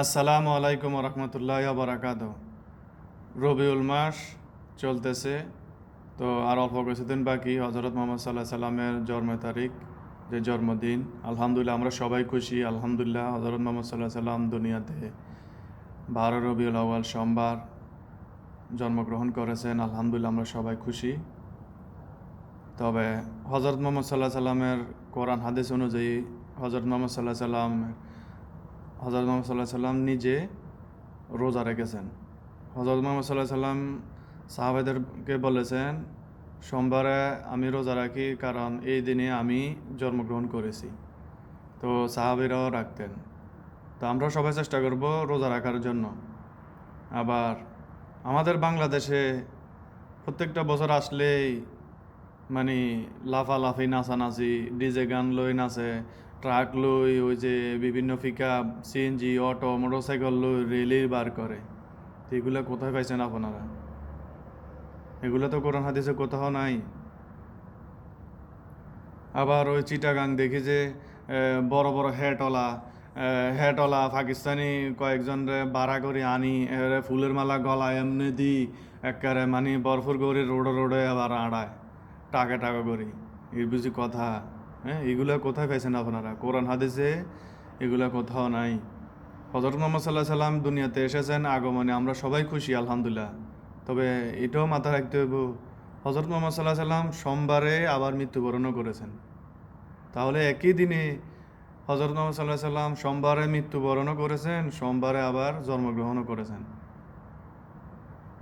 আসসালামু আলাইকুম রহমতুল্লাহ বারাকাত রবিউল মাস চলতেছে, তো আর অল্প কিছুদিন বাকি হজরত মোহাম্মদ সাল্লাহ সাল্লামের জন্ম তারিখ, যে জন্মদিন। আলহামদুলিল্লাহ আমরা সবাই খুশি, আলহামদুলিল্লাহ হজরত মোহাম্মদ সাল্লাহ সাল্লাম দুনিয়াতে বারো রবিউল আউয়াল সোমবার জন্মগ্রহণ করেছেন, আলহামদুলিল্লাহ আমরা সবাই খুশি। তবে হজরত মোহাম্মদ সাল্লাহ সাল্লামের কোরআন, হাদিস অনুযায়ী হজরত মোহাম্মদ সাল্লাহ সাল্লাম হজরত মোহাম্মদ সাল্লাহ সাল্লাম নিজে রোজা রেখেছেন। হজরত মোহাম্মদ সাল্লাহ সাল্লাম সাহাবেদেরকে বলেছেন, সোমবারে আমি রোজা রাখি কারণ এই দিনে আমি জন্মগ্রহণ করেছি। তো সাহাবিরাও রাখতেন। তো আমরা সবাই চেষ্টা করব রোজা রাখার জন্য। আবার আমাদের বাংলাদেশে প্রত্যেকটা বছর আসলেই মানে লাফালাফি, নাচানাচি, ডিজে গান লই নাচে ট্রাক লই, ওই যে বিভিন্ন পিকআপ সিএনজি অটো, মোটরসাইকেল লই রেলি বার করে। এগুলো কোথায় পাইছেন আপনারা? এগুলো তো কোরআন হাদিসে কোথাও নাই। আবার ওই চিটাগাং দেখি যে বড় বড় হেটওয়ালা হেটওয়ালা পাকিস্তানি কয়েকজন রে ভাড়া করে আনি ফুলের মালা গলা এমনি দি একেবারে মানে বরফুর করে রোডে রোডে আবার আড়ায়, টাকা টাকা করি। এই বুঝি কথা? হ্যাঁ এগুলা কোথায় পাইছেন আপনারা? কোরআন, হাদিসে এগুলা কোথাও নাই। হজরত মোহাম্মদ সাল্লাহ সাল্লাম দুনিয়াতে এসেছেন আগমনে, আমরা সবাই খুশি, আলহামদুলিল্লাহ। তবে এটাও মাথা রাখতে হইব হজরত মোহাম্মদ সাল্লাহ সাল্লাম সোমবারে আবার মৃত্যুবরণও করেছেন। তাহলে একই দিনে হজরত মোহাম্মদ সাল্লাহ সাল্লাম সোমবারে মৃত্যুবরণও করেছেন, সোমবারে আবার জন্মগ্রহণও করেছেন।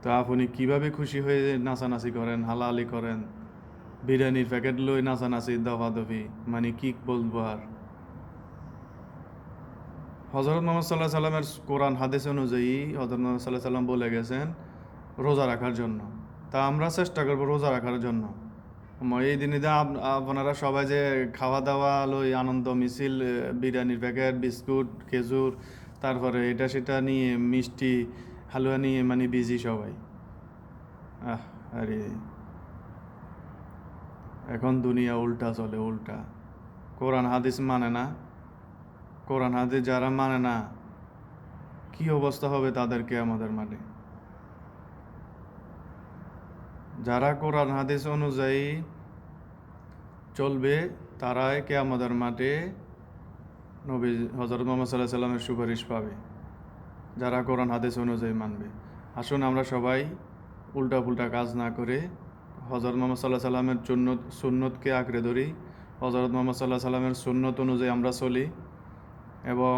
তো আপনি কীভাবে খুশি হয়ে নাচানাচি করেন হালাহালি করেন? বিরিয়ানির প্যাকেট লই নাচানাচি, দফাদফি মানে কি বলব আর? হজরত মোহাম্মদ সাল্লাহ সাল্লামের কোরআন, হাদিস অনুযায়ী হজরত মোহাম্মদ সাল্লাহ সাল্লাম বলে গেছেন, রোজা রাখার জন্য। তা আমরা চেষ্টা করব রোজা রাখার জন্য। এই দিনে আপনারা সবাই যে খাওয়া দাওয়া লই আনন্দ, মিছিল বিরিয়ানির প্যাকেট, বিস্কুট, খেজুর, তারপরে এটা সেটা নিয়ে মিষ্টি, হালুয়া নিয়ে মানে বিজি সবাই। আহ, আরে এখন দুনিয়া উল্টা চলে উল্টা। কোরআন হাদিস মানে না? কোরআন হাদিস যারা মানে না, কি অবস্থা হবে তাদেরকে আমাদের মাঠে? যারা কোরআন হাদিস অনুযায়ী চলবে, তারাই কে আমাদের মাঠে নবী হজরত মোহাম্মদ সাল্লাহ সাল্লামের সুপারিশ পাবে, যারা কোরআন হাদিস অনুযায়ী মানবে। আসুন আমরা সবাই উল্টা পুল্টা কাজ না করে হজরত মোহাম্মদ সাল্লাহ সাল্লামের সুন্নত সুন্নতকে আঁকড়ে ধরি। হজরত মোহাম্মদ সাল্লাহ সাল্লামের সুন্নত অনুযায়ী আমরা চলি এবং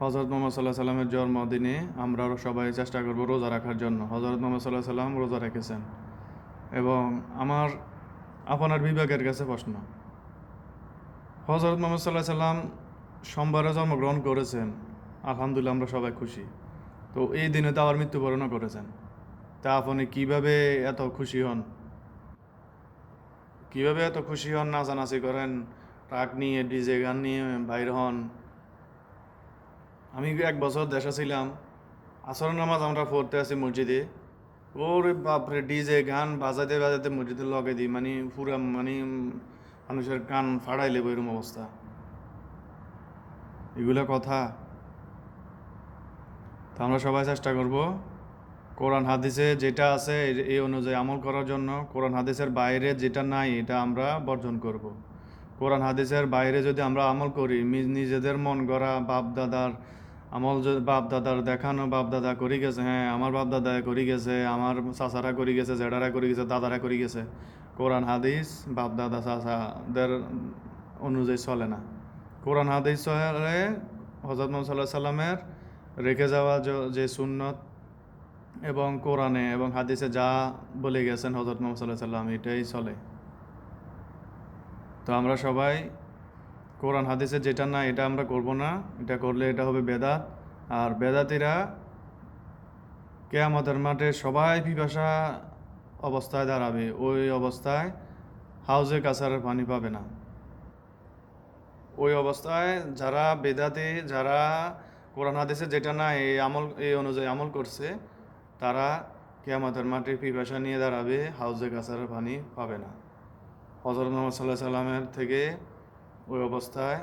হজরত মোহাম্মদ সাল্লাহ সাল্লামের জন্মদিনে আমরা সবাই চেষ্টা করব রোজা রাখার জন্য। হজরত মোহাম্মদ সাল্লাহ সাল্লাম রোজা রেখেছেন। এবং আমার আপনার বিভাগের কাছে প্রশ্ন হজরত মোহাম্মদ সাল্লাহ সাল্লাম সোমবারে জন্মগ্রহণ করেছেন, আলহামদুলিল্লাহ আমরা সবাই খুশি। তো এই দিনে তো আবার মৃত্যুবরণও করেছেন। তা আপনি কীভাবে এত খুশি হন? কীভাবে এত খুশি হন নাচানাচি করেন? ট্রাক নিয়ে ডিজে গান নিয়ে বাইর হন। আমি এক বছর দেশে ছিলাম। আসর নামাজ আমরা পড়তে আছি মসজিদে। ওরে বাপরে ডিজে গান বাজাতে বাজাতে মসজিদে লগে দিই মানে পুরা মানে মানুষের কান ফাড়াই লেব এরকম অবস্থা। এগুলো কথা। তো আমরা সবাই চেষ্টা করব। কোরআন হাদিসে যেটা আছে এই- অনুযায়ী আমল করার জন্য কোরআন হাদিসের বাইরে যেটা নাই, এটা আমরা বর্জন করব। কোরআন হাদিসের বাইরে যদি আমরা আমল করি নিজেদের মন গড়া বাপ দাদার আমল বাপ দাদার দেখানো বাপ দাদা করি গেছে হ্যাঁ আমার বাপ দাদা করি গেছে, আমার চাচারা করি গেছে, জেঠারা করি গেছে, দাদারা করি গেছে, কোরআন হাদিস বাপ দাদা চাচাদের অনুযায়ী চলে না। কোরআন হাদিস হজরত মোহাম্মদ সাল্লাহ সাল্লামের রেখে যাওয়া যে সুন্নত এবং কোরআনে এবং হাদিসে যা বলে গেছেন হজরত মোহাম্মদ সাল্লাহ সাল্লাম এটাই চলে। তো আমরা সবাই কোরআন, হাদিসে যেটা না, এটা আমরা করব না। এটা করলে এটা হবে বেদাত। আর বেদাতিরা কে আমাদের মাঠে সবাই পিপাসা অবস্থায় দাঁড়াবে। ওই অবস্থায় হাউজে কাছারের পানি পাবে না। ওই অবস্থায় যারা বেদাতি, যারা কোরআন, হাদিসে যেটা না, এই আমল, এই অনুযায়ী আমল করছে তারা কেয়ামতের মাটির পিপাসা নিয়ে দাঁড়াবে, হাউজে কাছারের পানি পাবে না। হজরত মোহাম্মদ সাল্লাহ সাল্লামের থেকে ওই অবস্থায়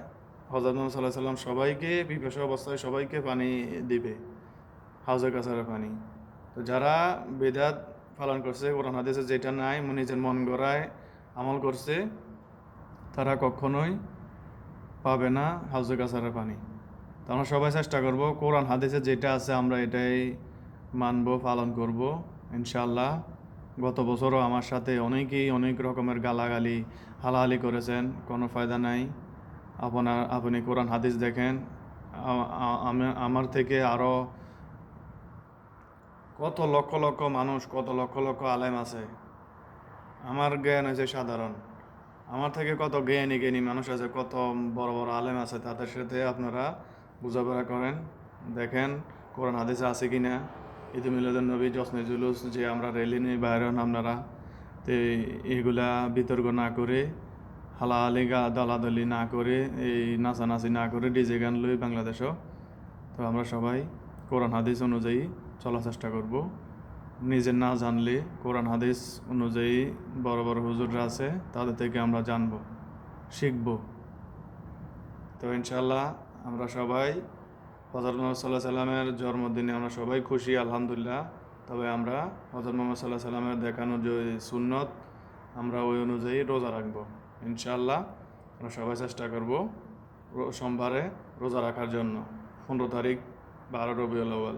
হজরত মোহাম্মদ সাল্লাহ সাল্লাম সবাইকে, পিপাসা অবস্থায় সবাইকে পানি দিবে, হাউজে কাছারে পানি। তো যারা বেদাত পালন করছে, কোরআন হাদিসে যেটা নাই নিজের মন গড়ায় আমল করছে, তারা কখনোই পাবে না হাউজে কাছারের পানি। তো আমরা সবাই চেষ্টা করব, কোরআন হাদিসে যেটা আছে আমরা এটাই মানব, পালন করব ইনশাল্লাহ গত বছরও আমার সাথে অনেকেই অনেক রকমের গালাগালি, হালাহালি করেছেন, কোনো ফায়দা নাই। আপনার, আপনি কোরআন, হাদিস দেখেন আমার থেকে আরও কত লক্ষ লক্ষ মানুষ, কত লক্ষ লক্ষ আলেম আছে। আমার জ্ঞান হয়েছে সাধারণ। আমার থেকে কত জ্ঞানী জ্ঞানী মানুষ আছে, কত বড় বড় আলেম আছে, তাদের সাথে আপনারা বোঝাপড়া করেন, দেখেন কোরআন, হাদিসে আছে কি না ঈদ মিলাদুল নবী জসনে জুলুস, যে আমরা রেলি নিয়ে বাইরে আপনারা তো এগুলা বিতর্ক না করে হালাহালি গা দলাদলি না করে, এই নাচানাচি না করে ডিজে গান লই বাংলাদেশও। তো আমরা সবাই কোরআন হাদিস অনুযায়ী চলার চেষ্টা করব। নিজে না জানলে কোরআন হাদিস অনুযায়ী বড় বড় হুজুররা আছে, তাদের থেকে আমরা জানব, শিখব। তো ইনশাল্লাহ আমরা সবাই হজরত মোহাম্মদ সাল্লাহ সাল্লামের জন্মদিনে আমরা সবাই খুশি, আলহামদুলিল্লাহ। তবে আমরা হজরত মোহাম্মদ সাল্লাহ সাল্লামের দেখানো যে সুন্নত, আমরা ওই অনুযায়ী রোজা রাখব। ইনশাল্লাহ আমরা সবাই চেষ্টা করব সোমবারে রোজা রাখার জন্য। পনেরো তারিখ, বারো রবিউল আউয়াল।